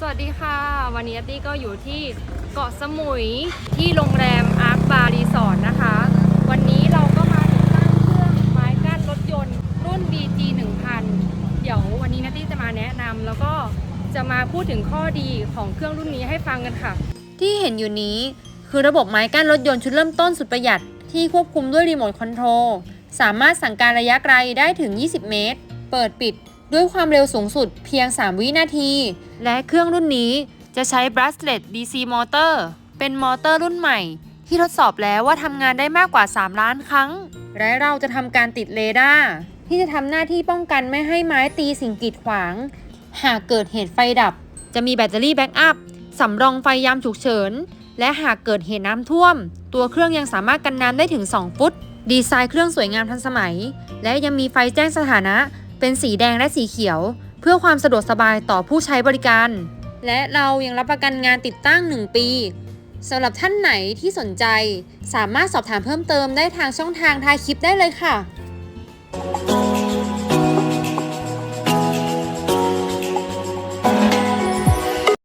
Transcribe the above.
สวัสดีค่ะ วันนี้ตี้ก็อยู่ที่เกาะสมุยที่โรงแรมอาร์คบาร์รีสอร์ทนะคะ วันนี้เราก็มาติดตั้งเครื่องไม้กั้นรถยนต์ รุ่น BG 1000 เดี๋ยววันนี้นัตตี้จะมาแนะนำแล้วก็จะมาพูดถึงข้อดีของเครื่องรุ่นนี้ให้ฟังกันค่ะ ที่เห็นอยู่นี้คือระบบไม้กั้นรถยนต์ชุดเริ่มต้นสุดประหยัด ที่ควบคุมด้วยรีโมทคอนโทรลสามารถสั่งการระยะไกลได้ถึง 20 เมตร เปิดปิด ด้วยความเร็วสูงสุดเพียง 3 วินาที และเครื่องรุ่นนี้จะใช้ brushless DC motor เป็นมอเตอร์รุ่นใหม่ ที่ทดสอบแล้วว่าทำงานได้มากกว่า 3 ล้านครั้ง และเราจะทำการติดเรดาร์ที่จะทำหน้าที่ป้องกันไม่ให้ไม้ตีสิ่งกีดขวาง หากเกิดเหตุไฟดับ จะมีแบตเตอรี่แบ็กอัพสำรองไฟยามฉุกเฉิน และหากเกิดเหตุน้ำท่วม ตัวเครื่องยังสามารถกันน้ำได้ถึง 2 ฟุต ดีไซน์เครื่องสวยงามทันสมัย และยังมีไฟแจ้งสถานะ เป็นสีแดงและสีเขียว เพื่อความสะดวกสบายต่อผู้ใช้บริการ และเรายังรับประกันงานติดตั้ง 1 ปีสำหรับท่านไหนที่สนใจ สามารถสอบถามเพิ่มเติมได้ทางช่องทางท้ายคลิปได้เลยค่ะ